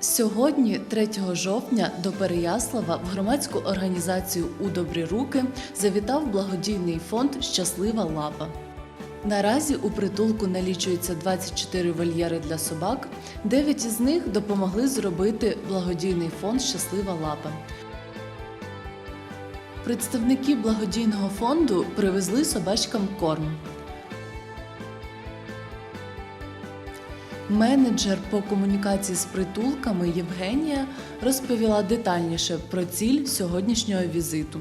Сьогодні, 3 жовтня, до Переяслава в громадську організацію У добрі руки завітав благодійний фонд Щаслива лапа. Наразі у притулку налічується 24 вольєри для собак. 9 із них допомогли зробити благодійний фонд Щаслива лапа. Представники благодійного фонду привезли собачкам корм. Менеджер по комунікації з притулками Євгенія розповіла детальніше про ціль сьогоднішнього візиту.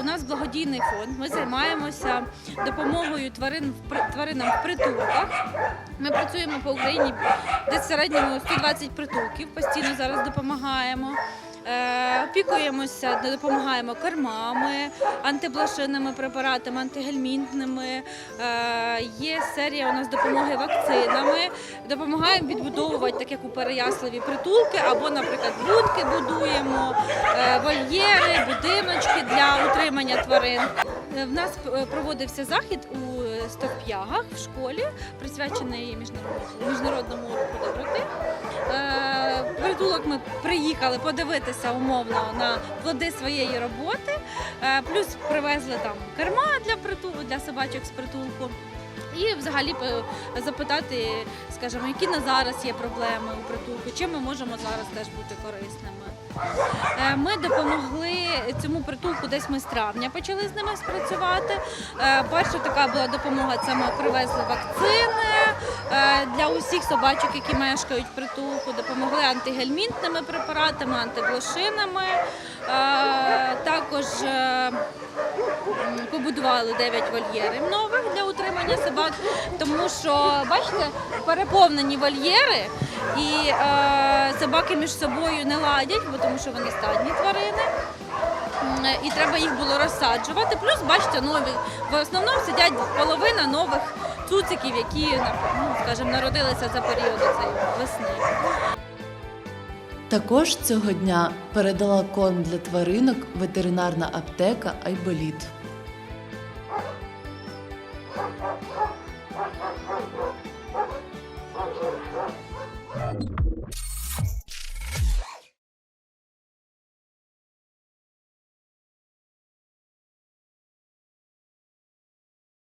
У нас благодійний фонд. Ми займаємося допомогою тварин тваринам в притулках. Ми працюємо по Україні десь середньому 120 притулків. Постійно зараз допомагаємо. Е, Опікуємося, допомагаємо кормами, антиблошинними препаратами, антигельмінтними. Е, Є серія у нас допомоги вакцинами. Допомагаємо відбудовувати, так як у Переяславі, притулки або, наприклад, будки будуємо, е, вольєри, будиночки для утримання тварин. В нас проводився захід у Стовп'ягах в школі, присвячений міжнародному, руху доброти. Притулок ми приїхали подивитися умовно на плоди своєї роботи. Е, Плюс привезли там керма для притулку, для собачок з притулку. І взагалі е, запитати, скажімо, які на зараз є проблеми у притулку, чим ми можемо зараз теж бути корисними. Е, Ми допомогли цьому притулку десь ми з травня почали з ними спрацювати. Перша така була допомога це ми привезли вакцини для усіх собачок, які мешкають в притулку. Допомогли антигельмінтними препаратами, антиблошинами. Е, Також е, побудували 9 вольєрів нових для утримання собак, тому що бачите, переповнені вольєри і е, собаки між собою не ладять, бо тому що вони стадні тварини. І треба їх було розсаджувати. Плюс, бачите, нові в основному сидять половина нових цуциків, які ну, скажімо, народилися за період цієї весни. Також цього дня передала корм для тваринок ветеринарна аптека Айболіт.